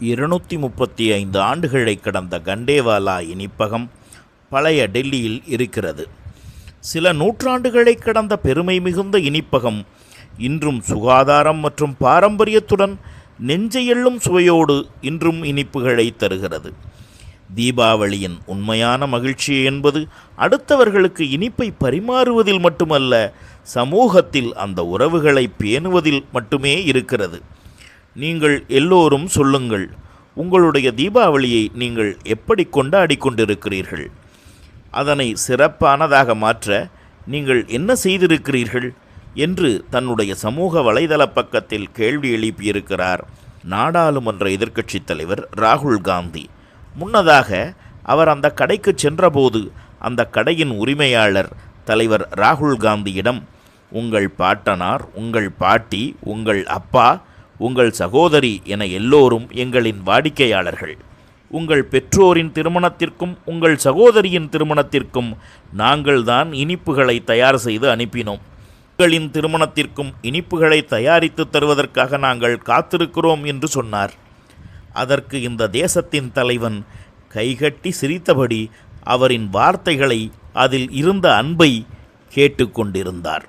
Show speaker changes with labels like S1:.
S1: இருநூற்றி முப்பத்தி ஐந்து ஆண்டுகளை கடந்த கண்டேவாலா இனிப்பகம் பழைய டெல்லியில் இருக்கிறது. சில நூற்றாண்டுகளை கடந்த பெருமை மிகுந்த இனிப்பகம் இன்றும் சுகாதாரம் மற்றும் பாரம்பரியத்துடன் நெஞ்சையெள்ளும் சுவையோடு இன்றும் இனிப்புகளை தருகிறது. தீபாவளியின் உண்மையான மகிழ்ச்சி என்பது அடுத்தவர்களுக்கு இனிப்பை பரிமாறுவதில் மட்டுமல்ல சமூகத்தில் அந்த உறவுகளை பேணுவதில் மட்டுமே இருக்கிறது. நீங்கள் எல்லோரும் சொல்லுங்கள். உங்களுடைய தீபாவளியை நீங்கள் எப்படி கொண்டாடி கொண்டிருக்கிறீர்கள்? அதனை சிறப்பானதாக மாற்ற நீங்கள் என்ன செய்திருக்கிறீர்கள்? என்று தன்னுடைய சமூக வலைதள பக்கத்தில் கேள்வி எழுப்பியிருக்கிறார் நாடாளுமன்ற எதிர்க்கட்சித் தலைவர் ராகுல் காந்தி. முன்னதாக அவர் அந்த கடைக்கு சென்றபோது அந்த கடையின் உரிமையாளர் தலைவர் ராகுல் காந்தியிடம் உங்கள் பாட்டனார் உங்கள் பாட்டி உங்கள் அப்பா உங்கள் சகோதரி என எல்லோரும் எங்களின் வாடிக்கையாளர்கள். உங்கள் பெற்றோரின் திருமணத்திற்கும் உங்கள் சகோதரியின் திருமணத்திற்கும் நாங்கள்தான் இனிப்புகளை தயார் செய்து அனுப்பினோம். உங்களின் திருமணத்திற்கும் இனிப்புகளை தயாரித்து தருவதற்காக நாங்கள் காத்திருக்கிறோம் என்று சொன்னார். அதற்கு இந்த தேசத்தின் தலைவன் கைகட்டி சிரித்தபடி அவரின் வார்த்தைகளை அதில் இருந்த அன்பை கேட்டுக்கொண்டிருந்தார்.